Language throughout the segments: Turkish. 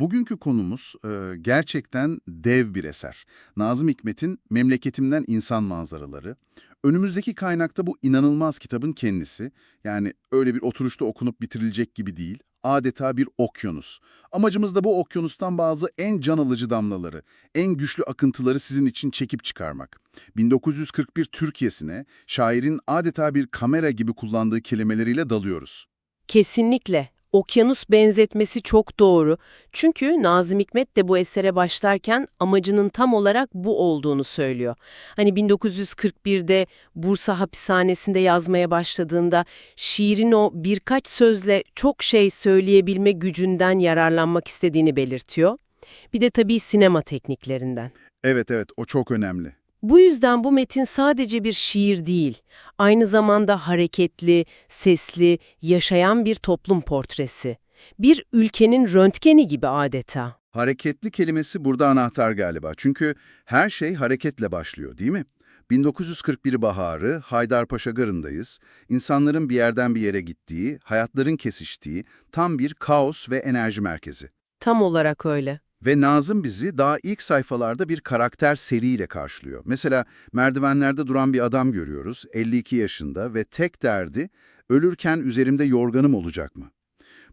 Bugünkü konumuz e, gerçekten dev bir eser. Nazım Hikmet'in Memleketimden İnsan Manzaraları. Önümüzdeki kaynakta bu inanılmaz kitabın kendisi. Yani öyle bir oturuşta okunup bitirilecek gibi değil. Adeta bir okyanus. Amacımız da bu okyanustan bazı en can alıcı damlaları, en güçlü akıntıları sizin için çekip çıkarmak. 1941 Türkiye'sine şairin adeta bir kamera gibi kullandığı kelimeleriyle dalıyoruz. Kesinlikle. Okyanus benzetmesi çok doğru. Çünkü Nazım Hikmet de bu esere başlarken amacının tam olarak bu olduğunu söylüyor. Hani 1941'de Bursa hapishanesinde yazmaya başladığında şiirin o birkaç sözle çok şey söyleyebilme gücünden yararlanmak istediğini belirtiyor. Bir de tabii sinema tekniklerinden. Evet evet o çok önemli. Bu yüzden bu metin sadece bir şiir değil, aynı zamanda hareketli, sesli, yaşayan bir toplum portresi. Bir ülkenin röntgeni gibi adeta. Hareketli kelimesi burada anahtar galiba. Çünkü her şey hareketle başlıyor değil mi? 1941 baharı Haydarpaşa Garı'ndayız. İnsanların bir yerden bir yere gittiği, hayatların kesiştiği tam bir kaos ve enerji merkezi. Tam olarak öyle. Ve Nazım bizi daha ilk sayfalarda bir karakter seriyle karşılıyor. Mesela merdivenlerde duran bir adam görüyoruz, 52 yaşında ve tek derdi ölürken üzerimde yorganım olacak mı?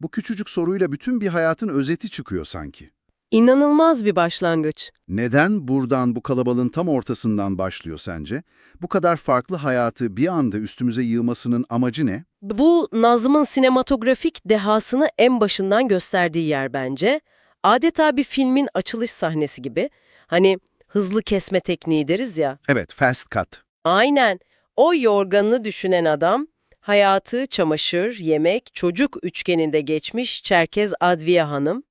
Bu küçücük soruyla bütün bir hayatın özeti çıkıyor sanki. İnanılmaz bir başlangıç. Neden buradan bu kalabalığın tam ortasından başlıyor sence? Bu kadar farklı hayatı bir anda üstümüze yığmasının amacı ne? Bu Nazım'ın sinematografik dehasını en başından gösterdiği yer bence. Adeta bir filmin açılış sahnesi gibi. Hani hızlı kesme tekniği deriz ya. Evet, fast cut. Aynen. O yorganını düşünen adam, hayatı çamaşır, yemek, çocuk üçgeninde geçmiş Çerkez Adviye Hanım,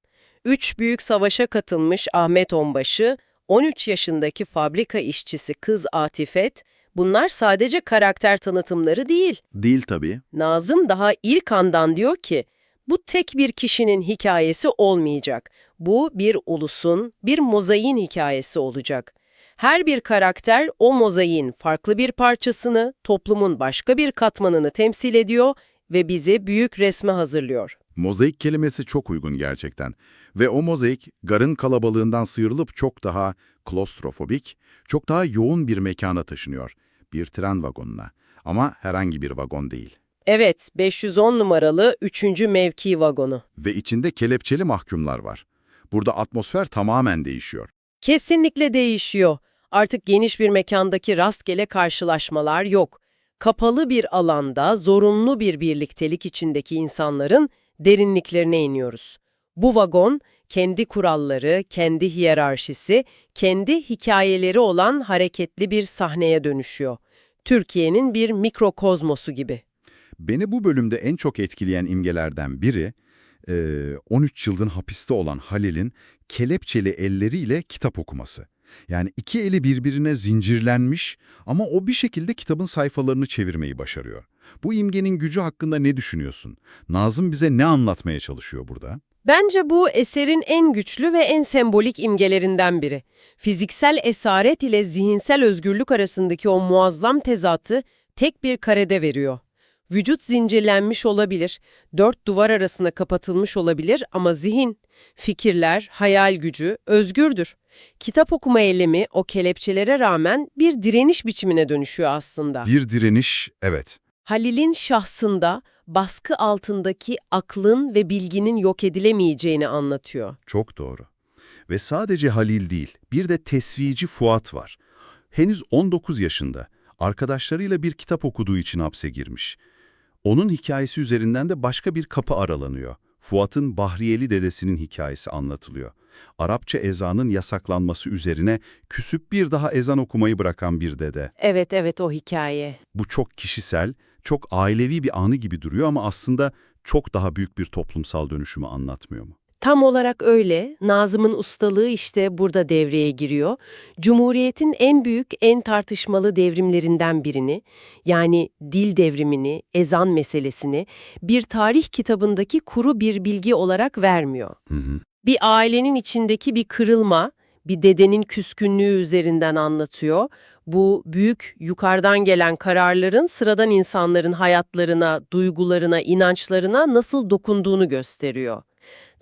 üç büyük savaşa katılmış Ahmet Onbaşı, 13 yaşındaki fabrika işçisi kız Atifet, bunlar sadece karakter tanıtımları değil. Değil tabii. Nazım daha ilk andan diyor ki, bu tek bir kişinin hikayesi olmayacak. Bu bir ulusun, bir mozaiğin hikayesi olacak. Her bir karakter o mozaiğin farklı bir parçasını, toplumun başka bir katmanını temsil ediyor ve bizi büyük resme hazırlıyor. Mozaik kelimesi çok uygun gerçekten. Ve o mozaik garın kalabalığından sıyrılıp çok daha klostrofobik, çok daha yoğun bir mekana taşınıyor. Bir tren vagonuna. Ama herhangi bir vagon değil. Evet, 510 numaralı 3. mevki vagonu. Ve içinde kelepçeli mahkumlar var. Burada atmosfer tamamen değişiyor. Kesinlikle değişiyor. Artık geniş bir mekandaki rastgele karşılaşmalar yok. Kapalı bir alanda zorunlu bir birliktelik içindeki insanların derinliklerine iniyoruz. Bu vagon kendi kuralları, kendi hiyerarşisi, kendi hikayeleri olan hareketli bir sahneye dönüşüyor. Türkiye'nin bir mikrokozmosu gibi. Beni bu bölümde en çok etkileyen imgelerden biri, eee, 13 yılın hapiste olan Halil'in kelepçeli elleriyle kitap okuması. Yani iki eli birbirine zincirlenmiş ama o bir şekilde kitabın sayfalarını çevirmeyi başarıyor. Bu imgenin gücü hakkında ne düşünüyorsun? Nazım bize ne anlatmaya çalışıyor burada? Bence bu eserin en güçlü ve en sembolik imgelerinden biri. Fiziksel esaret ile zihinsel özgürlük arasındaki o muazzam tezatı tek bir karede veriyor. Vücut zincirlenmiş olabilir, dört duvar arasına kapatılmış olabilir ama zihin, fikirler, hayal gücü özgürdür. Kitap okuma eylemi o kelepçelere rağmen bir direniş biçimine dönüşüyor aslında. Bir direniş, evet. Halil'in şahsında baskı altındaki aklın ve bilginin yok edilemeyeceğini anlatıyor. Çok doğru. Ve sadece Halil değil, bir de tesvici Fuat var. Henüz 19 yaşında, arkadaşlarıyla bir kitap okuduğu için hapse girmiş. Onun hikayesi üzerinden de başka bir kapı aralanıyor. Fuat'ın Bahriyeli dedesinin hikayesi anlatılıyor. Arapça ezanın yasaklanması üzerine küsüp bir daha ezan okumayı bırakan bir dede. Evet evet o hikaye. Bu çok kişisel, çok ailevi bir anı gibi duruyor ama aslında çok daha büyük bir toplumsal dönüşümü anlatmıyor mu? Tam olarak öyle. Nazım'ın ustalığı işte burada devreye giriyor. Cumhuriyet'in en büyük, en tartışmalı devrimlerinden birini, yani dil devrimini, ezan meselesini bir tarih kitabındaki kuru bir bilgi olarak vermiyor. Hı hı. Bir ailenin içindeki bir kırılma, bir dedenin küskünlüğü üzerinden anlatıyor. Bu büyük, yukarıdan gelen kararların sıradan insanların hayatlarına, duygularına, inançlarına nasıl dokunduğunu gösteriyor.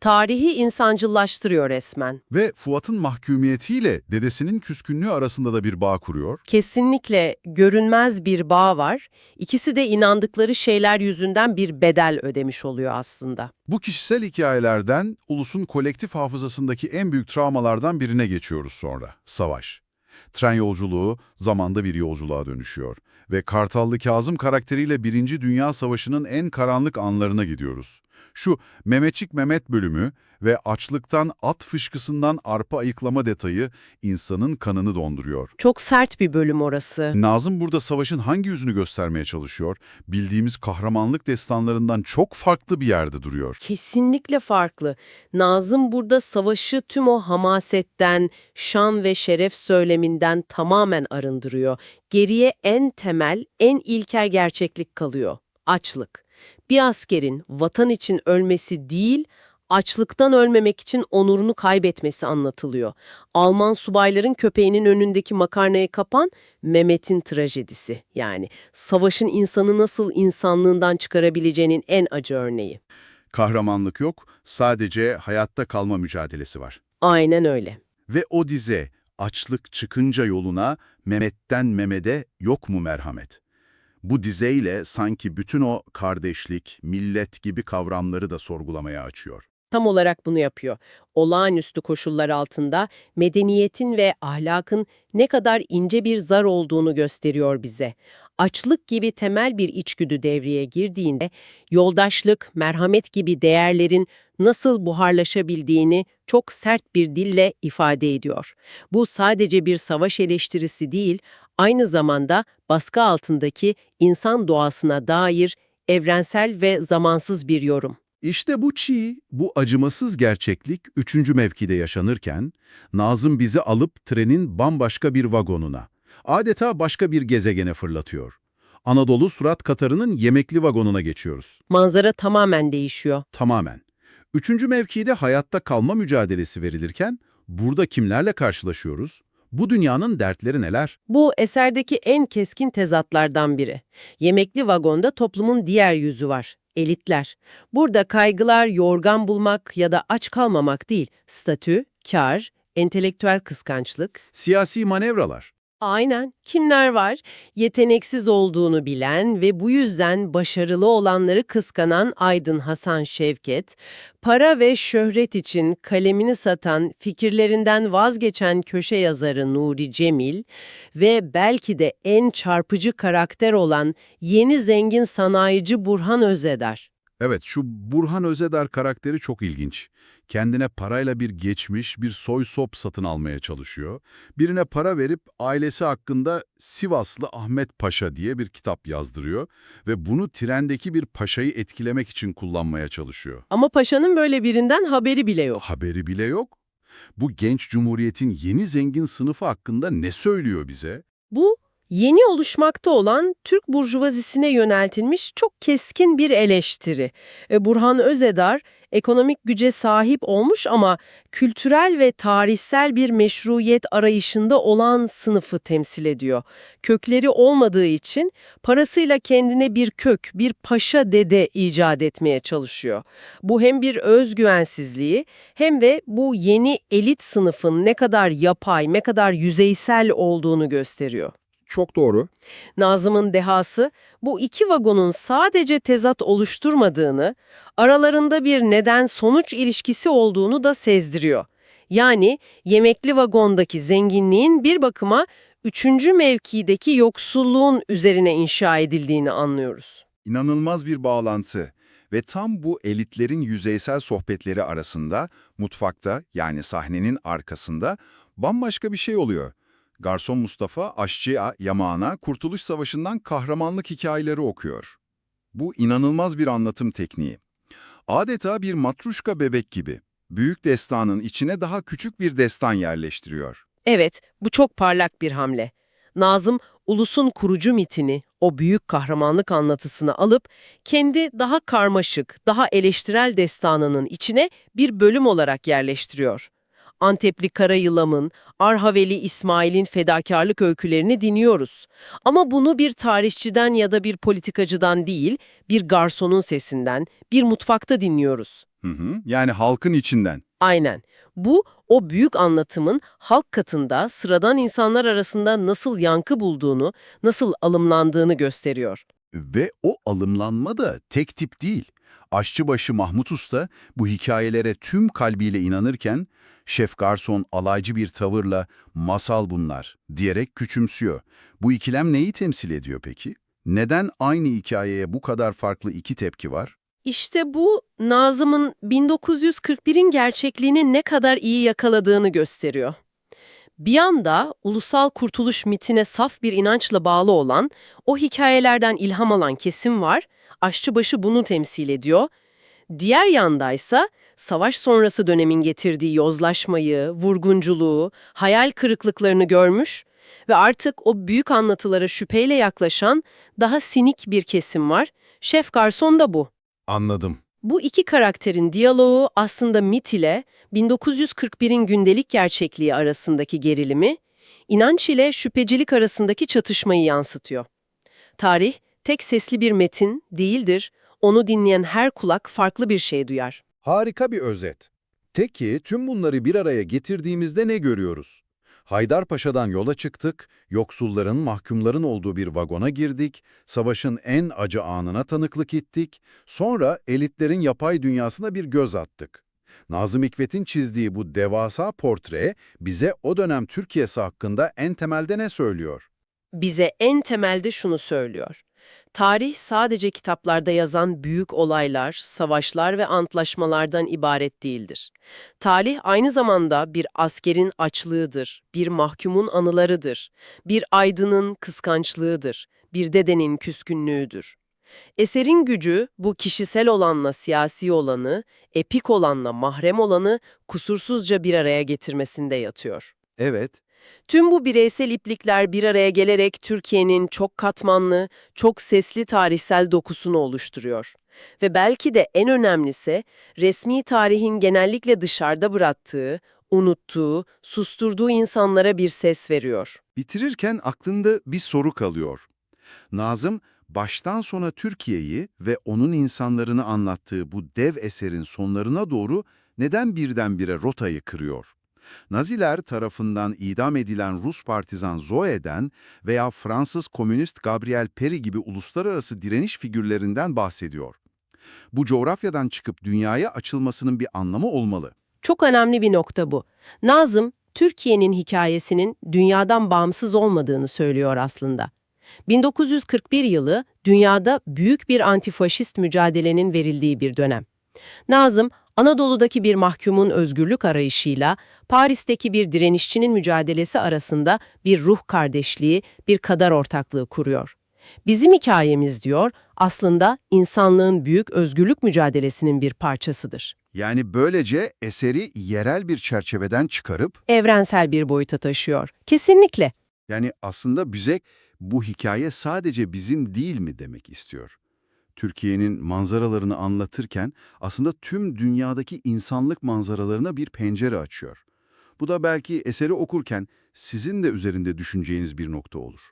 Tarihi insancıllaştırıyor resmen. Ve Fuat'ın mahkumiyetiyle dedesinin küskünlüğü arasında da bir bağ kuruyor. Kesinlikle görünmez bir bağ var. İkisi de inandıkları şeyler yüzünden bir bedel ödemiş oluyor aslında. Bu kişisel hikayelerden ulusun kolektif hafızasındaki en büyük travmalardan birine geçiyoruz sonra, savaş. Tren yolculuğu zamanda bir yolculuğa dönüşüyor ve Kartallı Kazım karakteriyle Birinci Dünya Savaşı'nın en karanlık anlarına gidiyoruz. Şu Mehmetçik Mehmet bölümü ve açlıktan at fışkısından arpa ayıklama detayı insanın kanını donduruyor. Çok sert bir bölüm orası. Nazım burada savaşın hangi yüzünü göstermeye çalışıyor? Bildiğimiz kahramanlık destanlarından çok farklı bir yerde duruyor. Kesinlikle farklı. Nazım burada savaşı tüm o hamasetten, şan ve şeref söyleminden tamamen arındırıyor. Geriye en temel, en ilkel gerçeklik kalıyor. Açlık. Bir askerin vatan için ölmesi değil, açlıktan ölmemek için onurunu kaybetmesi anlatılıyor. Alman subayların köpeğinin önündeki makarnayı kapan Mehmet'in trajedisi. Yani savaşın insanı nasıl insanlığından çıkarabileceğinin en acı örneği. Kahramanlık yok, sadece hayatta kalma mücadelesi var. Aynen öyle. Ve o dize, açlık çıkınca yoluna, Mehmet'ten Mehmet'e yok mu merhamet? Bu dizeyle sanki bütün o kardeşlik, millet gibi kavramları da sorgulamaya açıyor. Tam olarak bunu yapıyor. Olağanüstü koşullar altında medeniyetin ve ahlakın ne kadar ince bir zar olduğunu gösteriyor bize. Açlık gibi temel bir içgüdü devreye girdiğinde yoldaşlık, merhamet gibi değerlerin nasıl buharlaşabildiğini çok sert bir dille ifade ediyor. Bu sadece bir savaş eleştirisi değil, aynı zamanda baskı altındaki insan doğasına dair evrensel ve zamansız bir yorum. İşte bu çiğ, bu acımasız gerçeklik üçüncü mevkide yaşanırken, Nazım bizi alıp trenin bambaşka bir vagonuna, adeta başka bir gezegene fırlatıyor. Anadolu Surat Katarı'nın yemekli vagonuna geçiyoruz. Manzara tamamen değişiyor. Tamamen. Üçüncü mevkide hayatta kalma mücadelesi verilirken, burada kimlerle karşılaşıyoruz? Bu dünyanın dertleri neler? Bu eserdeki en keskin tezatlardan biri. Yemekli vagonda toplumun diğer yüzü var. Elitler. Burada kaygılar yorgan bulmak ya da aç kalmamak değil, statü, kar, entelektüel kıskançlık. Siyasi manevralar. Aynen. Kimler var? Yeteneksiz olduğunu bilen ve bu yüzden başarılı olanları kıskanan Aydın Hasan Şevket, para ve şöhret için kalemini satan, fikirlerinden vazgeçen köşe yazarı Nuri Cemil ve belki de en çarpıcı karakter olan yeni zengin sanayici Burhan Özeder. Evet, şu Burhan Özedar karakteri çok ilginç. Kendine parayla bir geçmiş, bir soy sop satın almaya çalışıyor. Birine para verip ailesi hakkında Sivaslı Ahmet Paşa diye bir kitap yazdırıyor ve bunu trendeki bir paşayı etkilemek için kullanmaya çalışıyor. Ama paşanın böyle birinden haberi bile yok. Haberi bile yok. Bu genç cumhuriyetin yeni zengin sınıfı hakkında ne söylüyor bize? Bu yeni oluşmakta olan Türk burjuvazisine yöneltilmiş çok keskin bir eleştiri. E, Burhan Özedar ekonomik güce sahip olmuş ama kültürel ve tarihsel bir meşruiyet arayışında olan sınıfı temsil ediyor. Kökleri olmadığı için parasıyla kendine bir kök, bir paşa dede icat etmeye çalışıyor. Bu hem bir özgüvensizliği hem de bu yeni elit sınıfın ne kadar yapay, ne kadar yüzeysel olduğunu gösteriyor. Çok doğru. Nazım'ın dehası bu iki vagonun sadece tezat oluşturmadığını, aralarında bir neden-sonuç ilişkisi olduğunu da sezdiriyor. Yani yemekli vagondaki zenginliğin bir bakıma üçüncü mevkideki yoksulluğun üzerine inşa edildiğini anlıyoruz. İnanılmaz bir bağlantı. Ve tam bu elitlerin yüzeysel sohbetleri arasında, mutfakta yani sahnenin arkasında bambaşka bir şey oluyor. Garson Mustafa aşçıya, yamağına Kurtuluş Savaşı'ndan kahramanlık hikayeleri okuyor. Bu inanılmaz bir anlatım tekniği. Adeta bir matruşka bebek gibi. Büyük destanın içine daha küçük bir destan yerleştiriyor. Evet, bu çok parlak bir hamle. Nazım, ulusun kurucu mitini, o büyük kahramanlık anlatısını alıp kendi daha karmaşık, daha eleştirel destanının içine bir bölüm olarak yerleştiriyor. Antepli Karayılam'ın, Arhaveli İsmail'in fedakarlık öykülerini dinliyoruz. Ama bunu bir tarihçiden ya da bir politikacıdan değil, bir garsonun sesinden, bir mutfakta dinliyoruz. Hı hı. Yani halkın içinden. Aynen. Bu, o büyük anlatımın halk katında sıradan insanlar arasında nasıl yankı bulduğunu, nasıl alımlandığını gösteriyor. Ve o alımlanma da tek tip değil. Aşçıbaşı Mahmut Usta bu hikayelere tüm kalbiyle inanırken, Şef Garson alaycı bir tavırla masal bunlar diyerek küçümsüyor. Bu ikilem neyi temsil ediyor peki? Neden aynı hikayeye bu kadar farklı iki tepki var? İşte bu, Nazım'ın 1941'in gerçekliğini ne kadar iyi yakaladığını gösteriyor. Bir yanda ulusal kurtuluş mitine saf bir inançla bağlı olan, o hikayelerden ilham alan kesim var, aşçıbaşı bunu temsil ediyor. Diğer yandaysa savaş sonrası dönemin getirdiği yozlaşmayı, vurgunculuğu, hayal kırıklıklarını görmüş ve artık o büyük anlatılara şüpheyle yaklaşan daha sinik bir kesim var. Şef Garson da bu. Anladım. Bu iki karakterin diyaloğu aslında mit ile 1941'in gündelik gerçekliği arasındaki gerilimi, inanç ile şüphecilik arasındaki çatışmayı yansıtıyor. Tarih, tek sesli bir metin değildir, onu dinleyen her kulak farklı bir şey duyar. Harika bir özet. Tek ki tüm bunları bir araya getirdiğimizde ne görüyoruz? Haydarpaşa'dan yola çıktık, yoksulların, mahkumların olduğu bir vagona girdik, savaşın en acı anına tanıklık ettik, sonra elitlerin yapay dünyasına bir göz attık. Nazım Hikmet'in çizdiği bu devasa portre bize o dönem Türkiye'si hakkında en temelde ne söylüyor? Bize en temelde şunu söylüyor. Tarih sadece kitaplarda yazan büyük olaylar, savaşlar ve antlaşmalardan ibaret değildir. Tarih aynı zamanda bir askerin açlığıdır, bir mahkumun anılarıdır, bir aydının kıskançlığıdır, bir dedenin küskünlüğüdür. Eserin gücü bu kişisel olanla siyasi olanı, epik olanla mahrem olanı kusursuzca bir araya getirmesinde yatıyor. Evet, Tüm bu bireysel iplikler bir araya gelerek Türkiye'nin çok katmanlı, çok sesli tarihsel dokusunu oluşturuyor. Ve belki de en önemlisi, resmi tarihin genellikle dışarıda bıraktığı, unuttuğu, susturduğu insanlara bir ses veriyor. Bitirirken aklında bir soru kalıyor. Nazım, baştan sona Türkiye'yi ve onun insanlarını anlattığı bu dev eserin sonlarına doğru neden birdenbire rotayı kırıyor? Naziler tarafından idam edilen Rus partizan Zoe'den veya Fransız komünist Gabriel Peri gibi uluslararası direniş figürlerinden bahsediyor. Bu coğrafyadan çıkıp dünyaya açılmasının bir anlamı olmalı. Çok önemli bir nokta bu. Nazım, Türkiye'nin hikayesinin dünyadan bağımsız olmadığını söylüyor aslında. 1941 yılı dünyada büyük bir antifaşist mücadelenin verildiği bir dönem. Nazım, Anadolu'daki bir mahkumun özgürlük arayışıyla Paris'teki bir direnişçinin mücadelesi arasında bir ruh kardeşliği, bir kader ortaklığı kuruyor. Bizim hikayemiz diyor, aslında insanlığın büyük özgürlük mücadelesinin bir parçasıdır. Yani böylece eseri yerel bir çerçeveden çıkarıp Evrensel bir boyuta taşıyor. Kesinlikle. Yani aslında bize bu hikaye sadece bizim değil mi demek istiyor. Türkiye'nin manzaralarını anlatırken aslında tüm dünyadaki insanlık manzaralarına bir pencere açıyor. Bu da belki eseri okurken sizin de üzerinde düşüneceğiniz bir nokta olur.